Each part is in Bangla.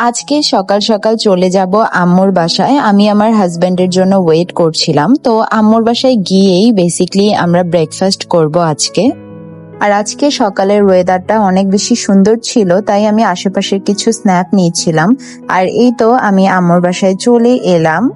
আজকে সকাল সকাল চলে যাব আম্মুর বাসায়। আমি আমার হাজব্যান্ডের জন্য ওয়েট করছিলাম। তো আম্মুর বাসায় গিয়েই বেসিকলি আমরা ব্রেকফাস্ট করব আজকে। আর আজকে সকালের ওয়েদারটা অনেক বেশি সুন্দর ছিল, তাই আমি আশেপাশের কিছু স্ন্যাপ নিয়েছিলাম। আর এই তো আমি আম্মুর বাসায় চলে এলাম।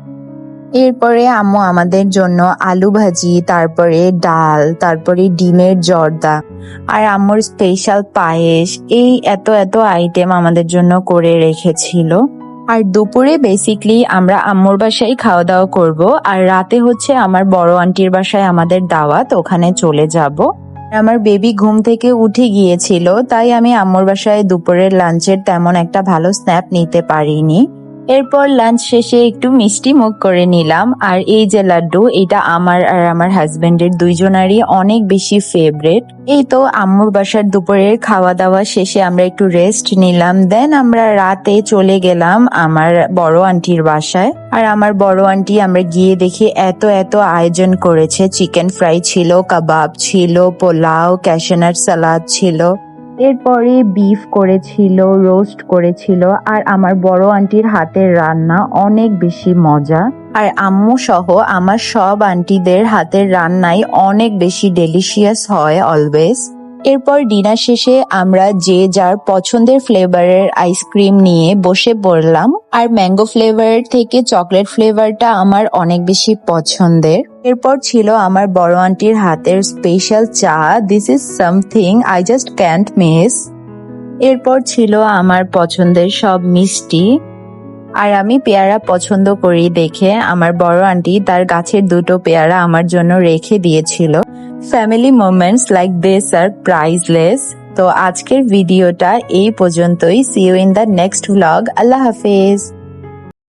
এরপরে আম্মু আমাদের জন্য আলু ভাজি, তারপরে ডাল, তারপরে ডিমের জর্দা আর আম্মুর স্পেশাল পায়েস। এই এত এত আইটেম আমাদের জন্য করে রেখেছিল। আর দুপুরে বেসিকলি আমরা আম্মুর বাসায় খাওয়া দাওয়া করব। আর রাতে হচ্ছে আমার বড় আন্টির বাসায় আমাদের দাওয়াত, ওখানে চলে যাব। আমার বেবি ঘুম থেকে উঠে গিয়েছিল, তাই আমি আম্মুর বাসায় দুপুরের লাঞ্চের তেমন একটা ভালো স্ন্যাপ নিতে পারিনি। এরপর লাঞ্চ শেষে একটু মিষ্টি মুখ করে নিলাম। আর এই যে লাড্ডু, এটা আমার আর আমার হাজবেন্ডের দুইজনারই অনেক বেশি ফেভারেট এই তো আম্মুর বাসার দুপুরের খাওয়া দাওয়া শেষে আমরা একটু রেস্ট নিলাম। দেন আমরা রাতে চলে গেলাম আমার বড় আন্টির বাসায়। আর আমার বড় আন্টি আমরা গিয়ে দেখি এত এত আয়োজন করেছে। চিকেন ফ্রাই ছিল কাবাব ছিল, পোলাও ক্যাশনার সালাদ ছিল। এরপরে বিফ করেছিল রোস্ট করেছিল আর আমার বড় আন্টির হাতের রান্না অনেক বেশি মজা। আর আম্মু সহ আমার সব আন্টিদের হাতের রান্নাই অনেক বেশি ডেলিশিয়াস হয় অলওয়েজ এরপর ডিনার শেষে আমরা যে যার পছন্দের ফ্লেভারের আইসক্রিম নিয়ে বসে পড়লাম। আর ম্যাঙ্গো ফ্লেভারের থেকে চকলেট ফ্লেভারটা আমার অনেক বেশি পছন্দের। এরপর ছিল আমার বড় আন্টির হাতের স্পেশাল চা। This is something I just can't miss এরপর ছিল আমার পছন্দের সব মিষ্টি। আর আমি পেয়ারা পছন্দ করি দেখে। আমার বড় আন্টি তার গাছের দুটো পেয়ারা আমার জন্য রেখে দিয়েছিল। Family moments like this are priceless তো আজকের ভিডিওটা এই পর্যন্তই। See you in the next vlog আল্লাহ হাফেজ।